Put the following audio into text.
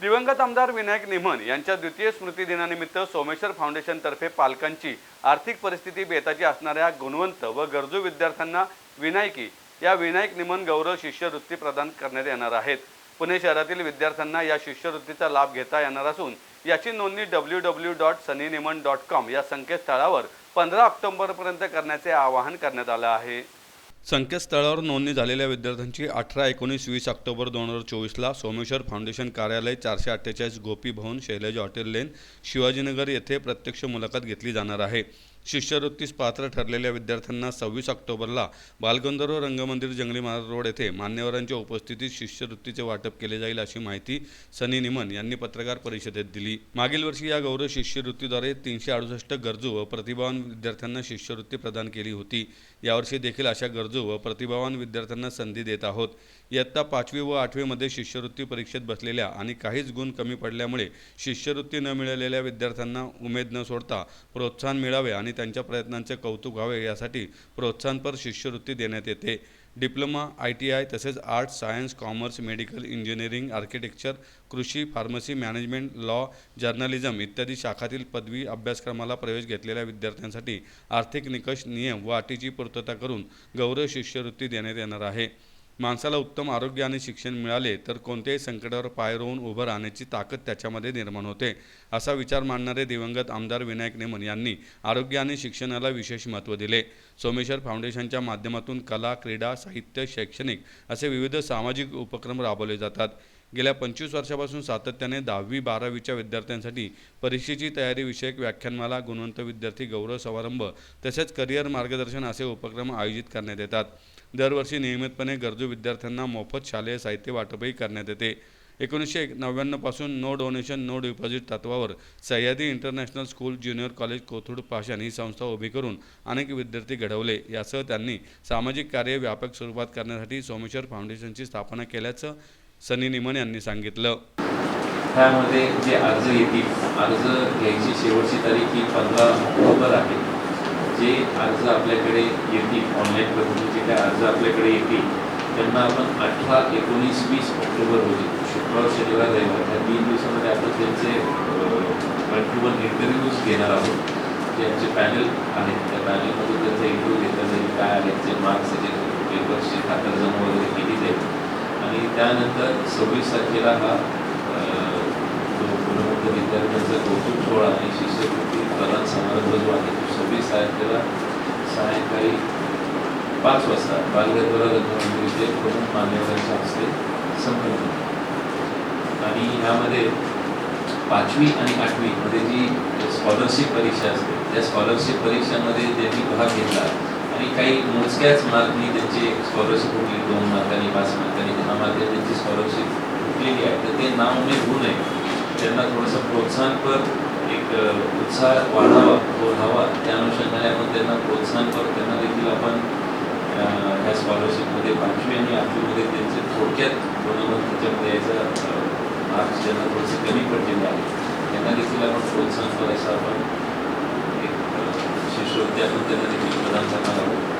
दिवंगत आमदार विनायक निमन यांच्या द्वितीय स्मृती दिनानिमित्त सोमेश्वर फाउंडेशनतर्फे पालकांची आर्थिक परिस्थिती बेताची असणाऱ्या गुणवंत व गरजू विद्यार्थ्यांना विनायकी या विनायक निमन गौरव शिष्यवृत्ती प्रदान करण्यात येणार आहेत. पुणे शहरातील विद्यार्थ्यांना या शिष्यवृत्तीचा लाभ घेता येणार असून याची नोंदणी डब्ल्यू डब्ल्यू डॉट सनी निमन डॉट कॉम या संकेतस्थळावर पंधरा ऑक्टोबरपर्यंत करण्याचे आवाहन करण्यात आलं आहे. संकेतस्थळावर नोंदणी झालेल्या विद्यार्थ्यांची अठरा एकोणीस वीस ऑक्टोबर दोन हजार चोवीसला सोमेश्वर फाउंडेशन कार्यालय चारशे अठ्ठेचाळीस गोपी भवन शैलजा हॉटेल लेन शिवाजीनगर येथे प्रत्यक्ष मुलाखत घेतली जाणार आहे. शिष्यवृत्तीस पात्र ठरलेल्या विद्यार्थ्यांना सव्वीस ऑक्टोबरला बालगंधर्व रंगमंदिर जंगली महाराज रोड येथे मान्यवरांच्या उपस्थितीत शिष्यवृत्तीचे वाटप केले जाईल अशी माहिती सनी निमन यांनी पत्रकार परिषदेत दिली. मागील वर्षी या गौरव शिष्यवृत्तीद्वारे तीनशे अडुसष्ट गरजू व प्रतिभावान विद्यार्थ्यांना शिष्यवृत्ती प्रदान केली होती. यावर्षी देखील अशा गरजू व प्रतिभावान विद्यार्थ्यांना संधी देत आहोत. इयत्ता पाचवी व आठवीमध्ये शिष्यवृत्ती परीक्षेत बसलेल्या आणि काहीच गुण कमी पडल्यामुळे शिष्यवृत्ती न मिळालेल्या विद्यार्थ्यांना उमेद न सोडता प्रोत्साहन मिळावे आणि त्यांच्या प्रयत्नांचे कौतुक व्हावे यासाठी प्रोत्साहनपर शिष्यवृत्ती देण्यात येते. डिप्लोमा आय टी आय तसेच arts science commerce medical engineering architecture कृषी फार्मसी मॅनेजमेंट लॉ जर्नलिझम इत्यादी शाखातील पदवी अभ्यासक्रमाला प्रवेश घेतलेल्या विद्यार्थ्यांसाठी आर्थिक निकष नियम व अटीची पूर्तता करून गौरव शिष्यवृत्ती देण्यात येणार आहे. माणसाला उत्तम आरोग्य आणि शिक्षण मिळाले तर कोणत्याही संकटावर पाय रोवून उभं राहण्याची ताकद त्याच्यामध्ये निर्माण होते. असा विचार मांडणारे दिवंगत आमदार विनायक नेमन यांनी आरोग्य आणि शिक्षणाला विशेष महत्त्व दिले. सोमेश्वर फाउंडेशनच्या माध्यमातून कला क्रीडा साहित्य शैक्षणिक असे विविध सामाजिक उपक्रम राबवले जातात. गेल्या पंचवीस वर्षापासून सातत्याने दहावी बारावीच्या विद्यार्थ्यांसाठी परीक्षेची तयारी विषयक व्याख्यानमाला गुणवंत विद्यार्थी गौरव समारंभ तसेच करिअर मार्गदर्शन असे उपक्रम आयोजित करण्यात येतात. दरवर्षी नियमितपणे गरजू विद्यार्थ्यांना मोफत शालेय साहित्य वाटपही करण्यात येते. एकोणीसशे एक नव्याण्णवपासून नो डोनेशन नो डिपॉझिट तत्वावर Sahyadri international school junior college Kothrud Pashan ही संस्था उभी करून अनेक विद्यार्थी घडवले. यासह त्यांनी सामाजिक कार्य व्यापक स्वरूपात करण्यासाठी सोमेश्वर फाउंडेशनची स्थापना केल्याचं सनी निमन यांनी सांगितलं. त्यामध्ये जे अर्ज येतील अर्ज घ्यायची शेवटची तारीख ही पंधरा ऑक्टोबर आहे. जे अर्ज आपल्याकडे येतील ऑनलाईन पद्धतीचे काय अर्ज आपल्याकडे येतील त्यांना आपण अठरा एकोणीस वीस ऑक्टोबर रोजी शुक्रवार शनिवार रविवार ह्या तीन दिवसामध्ये आपण त्यांचे मल्टिपल इंटरव्ह्यूज घेणार आहोत. जे आमचे पॅनल आहेत त्या पॅनलमध्ये त्यांचा इंटरव्ह्यू घेतला जाईल काय आहेत जे मार्क्स त्याचे पेपर्सची खातर जमा वगैरे केली जाईल. आणि त्यानंतर सव्वीस तारखेला हा जो गुणवंत विद्यार्थ्यांचा कौतुक सोहळा आणि शिष्यवृत्ती प्रदान समारंभ जो आहे तो सव्वीस तारखेला सायंकाळी पाच वाजता बालगंधर्व रंगमंदिर इथे प्रमुख मान्यवरांच्या हस्ते संपन्न आणि ह्यामध्ये पाचवी आणि आठवीमध्ये जी स्कॉलरशिप परीक्षा असते त्या स्कॉलरशिप परीक्षांमध्ये ज्यांनी भाग घेतला आणि काही मोजक्याच मार्कनी त्यांची स्कॉलरशिप उठली दोन मार्कांनी पाच मार्कांनी दहा मार्कांनी त्यांची स्कॉलरशिप कुठलेली आहे तर ते नाव मी होऊ नये त्यांना थोडंसं प्रोत्साहनपर एक उत्साह वाढावा बोलावा त्या अनुषंगाने आपण त्यांना प्रोत्साहनपर त्यांना देखील आपण ह्या स्कॉलरशिपमध्ये पाचवी आणि आठवीमध्ये त्यांचे थोडक्यात गुणवंत त्याच्यामध्ये यायचा मार्क्स ज्यांना थोडेसे कमी पडलेले आहे त्यांना देखील आपण प्रोत्साहन करायचं आपण एक अ, शिष्यवृत्ती आपण त्यांना देखील प्रदान करणार आहोत